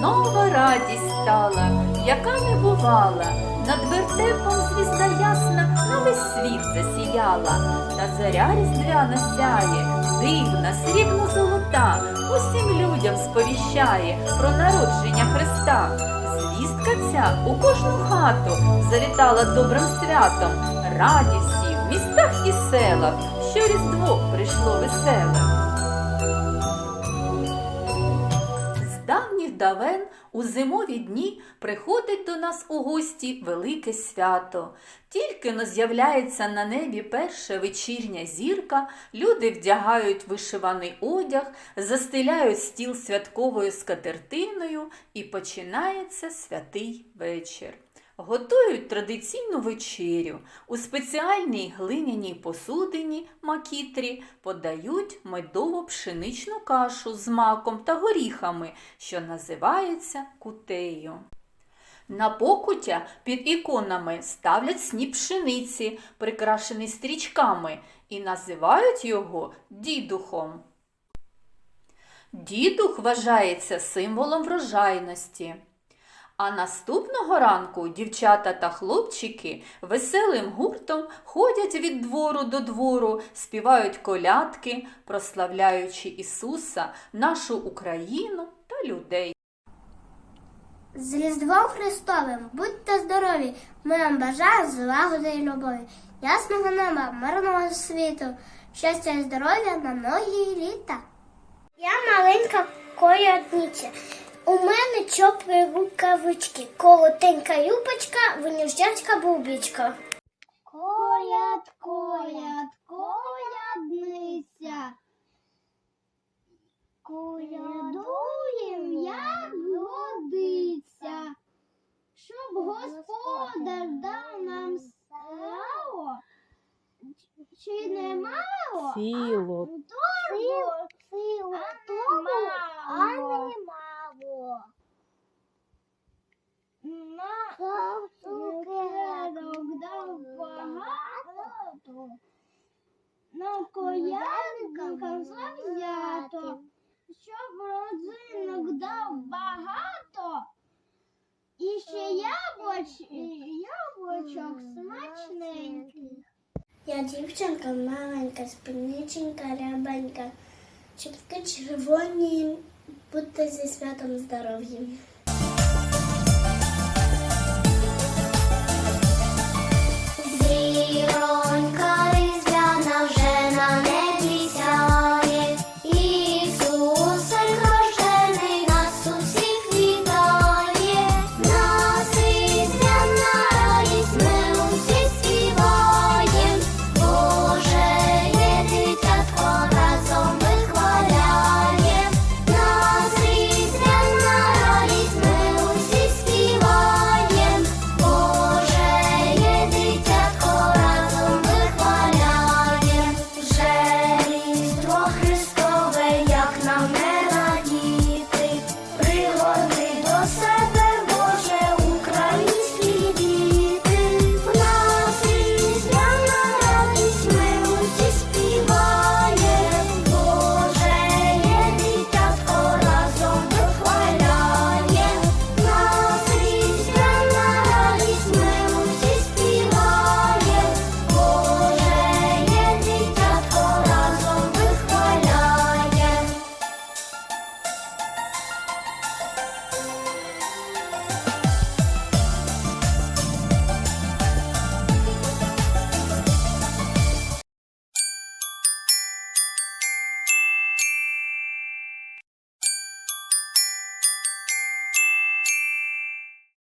нова радість стала, яка не бувала. Над вертепом звізда ясна на світ засіяла. Та зоря різдвяна сяє, дивна, срібно золота, усім людям сповіщає про народження Христа. Звістка ця у кожну хату завітала добрим святом. Раді в містах і селах, що різдво прийшло веселе. Давен у зимові дні приходить до нас у гості велике свято. Тільки но з'являється на небі перша вечірня зірка, люди вдягають вишиваний одяг, застеляють стіл святковою скатертиною і починається святий вечір. Готують традиційну вечерю. У спеціальній глиняній посудині макітрі подають медово-пшеничну кашу з маком та горіхами, що називається кутею. На покуття під іконами ставлять сніп пшениці, прикрашений стрічками, і називають його дідухом. Дідух вважається символом врожайності. А наступного ранку дівчата та хлопчики веселим гуртом ходять від двору до двору, співають колядки, прославляючи Ісуса, нашу Україну та людей. З Різдвом Христовим будьте здорові! Ми вам бажаємо злагоди і любові, ясного неба, мирного світу, щастя і здоров'я на многі літа. Я маленька колядниця. У мене чоплі рукавички, колотенька юбочка, винюждячка бубічка. Коляд, коляд, колядниця. Колядуєм, як годиться, щоб господар дав нам славу, чи немало, Сіло. Силу, силу, тому, а немало. На цукерок дав багато, на колядникам завзято, щоб родзинок дав багато, і ще яблоч, яблучок смачненьких. Я дівчинка маленька, спідниченька рябенька. Чітки червоні, будьте зі святом здоров'я.